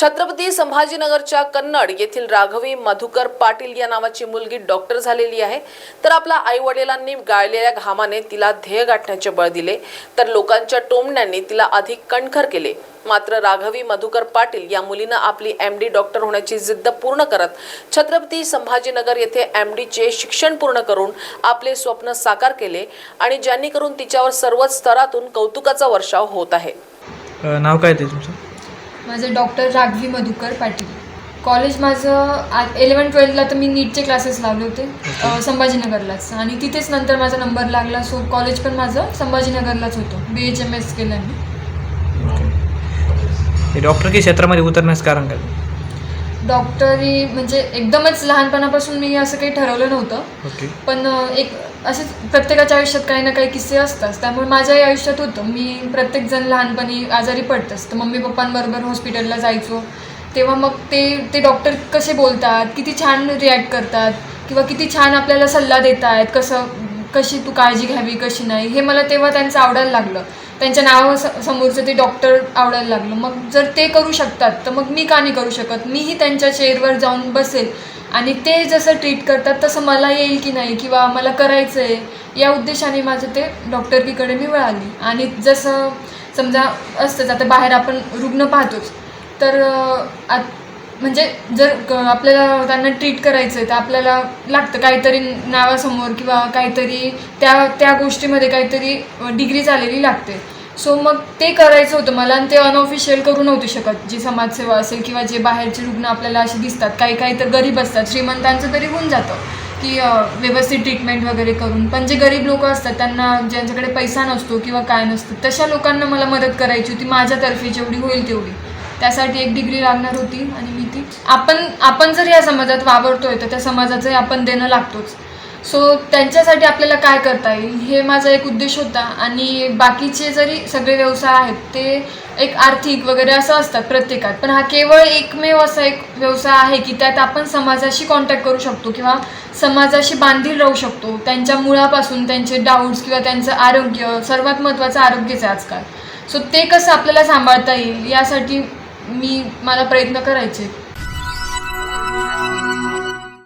छत्रपती संभाजीनगरच्या कन्नड येथील राघवी मधुकर पाटील या नावाची मुलगी डॉक्टर झालेली आहे. तर आपल्या आई वडिलांनी गाळलेल्या घामाने तिला ध्येय गाठण्याचे बळ दिले. तर लोकांच्या टोमण्यांनी तिला अधिक कणखर केले. मात्र राघवी मधुकर पाटील या मुलीनं आपली एम डी डॉक्टर होण्याची जिद्द पूर्ण करत छत्रपती संभाजीनगर येथे एम डीचे शिक्षण पूर्ण करून आपले स्वप्न साकार केले आणि ज्यांनी करून तिच्यावर सर्वच स्तरातून कौतुकाचा वर्षाव होत आहे. नाव काय ते तुमचं? माझं डॉक्टर राघवी मधुकर पाटील. कॉलेज माझं इलेवन ट्वेल्थला तर मी नीटचे क्लासेस लावले होते संभाजीनगरलाच. आणि तिथेच नंतर माझा नंबर लागला सो कॉलेज पण माझं संभाजीनगरलाच होतं बी एच एम एस केलं मी डॉक्टर की क्षेत्रामध्ये उतरण्याचं कारण काय? डॉक्टरी म्हणजे एकदमच लहानपणापासून मी असं काही ठरवलं नव्हतं. पण एक असेच प्रत्येकाच्या आयुष्यात काही ना काही किस्से असतात. त्यामुळे माझ्याही आयुष्यात होतं. मी प्रत्येकजण लहानपणी आजारी पडतंच. तर मम्मी पप्पांबरोबर हॉस्पिटलला जायचो. तेव्हा मग ते ते डॉक्टर कसे बोलतात? किती छान रिॲक्ट करतात? किंवा किती छान आपल्याला सल्ला देत आहेत कसं कशी तू काळजी घ्यावी कशी नाही? हे मला तेव्हा त्यांचं आवडायला लागलं. त्यांच्या नावा स- समोरचं ते डॉक्टर आवडायला लागलं. मग जर ते करू शकतात तर मग मी का नाही करू शकत? मीही त्यांच्या चेअरवर जाऊन बसेल. आणि ते जसं ट्रीट करतात तसं मला येईल की नाही किंवा मला करायचं आहे या उद्देशाने माझं ते डॉक्टरकीकडे मी वळाली आणि जसं समजा असतंच आता बाहेर आपण रुग्ण पाहतोच तर आत म्हणजे जर क- आपल्याला त्यांना ट्रीट करायचं आहे तर आपल्याला लागतं काहीतरी नावासमोर किंवा काहीतरी त्या त्या गोष्टीमध्ये काहीतरी डिग्री झालेली लागते. सो मग ते करायचं होतं मला आणि ते अनऑफिशियल करू नव्हती शकत. जी समाजसेवा असेल किंवा जे बाहेरचे रुग्ण आपल्याला असे दिसतात काही काही तर गरीब असतात. श्रीमंतांचं तरी होऊन जातं की व्यवस्थित ट्रीटमेंट वगैरे करून. पण जे गरीब लोक असतात त्यांना ज्यांच्याकडे पैसा नसतो किंवा काय नसतं तशा लोकांना मला मदत करायची होती. माझ्यातर्फे जेवढी होईल तेवढी. त्यासाठी एक डिग्री लागणार होती आणि मी ती आपण आपण जर या समाजात वावरतोय तर त्या समाजाचंही आपण देणं लागतोच. सो त्यांच्यासाठी आपल्याला काय करता येईल? हे माझा एक उद्देश होता. आणि बाकीचे जरी सगळे व्यवसाय आहेत ते एक आर्थिक वगैरे असं असतात प्रत्येकात. पण हा केवळ एकमेव असा एक व्यवसाय आहे की त्यात आपण समाजाशी कॉन्टॅक्ट करू शकतो किंवा समाजाशी बांधील राहू शकतो. त्यांच्या मुळापासून त्यांचे डाऊट्स किंवा त्यांचं आरोग्य सर्वात महत्त्वाचं आरोग्यच आहे आजकाल. सो ते कसं आपल्याला सांभाळता येईल यासाठी मी मला प्रयत्न करायचे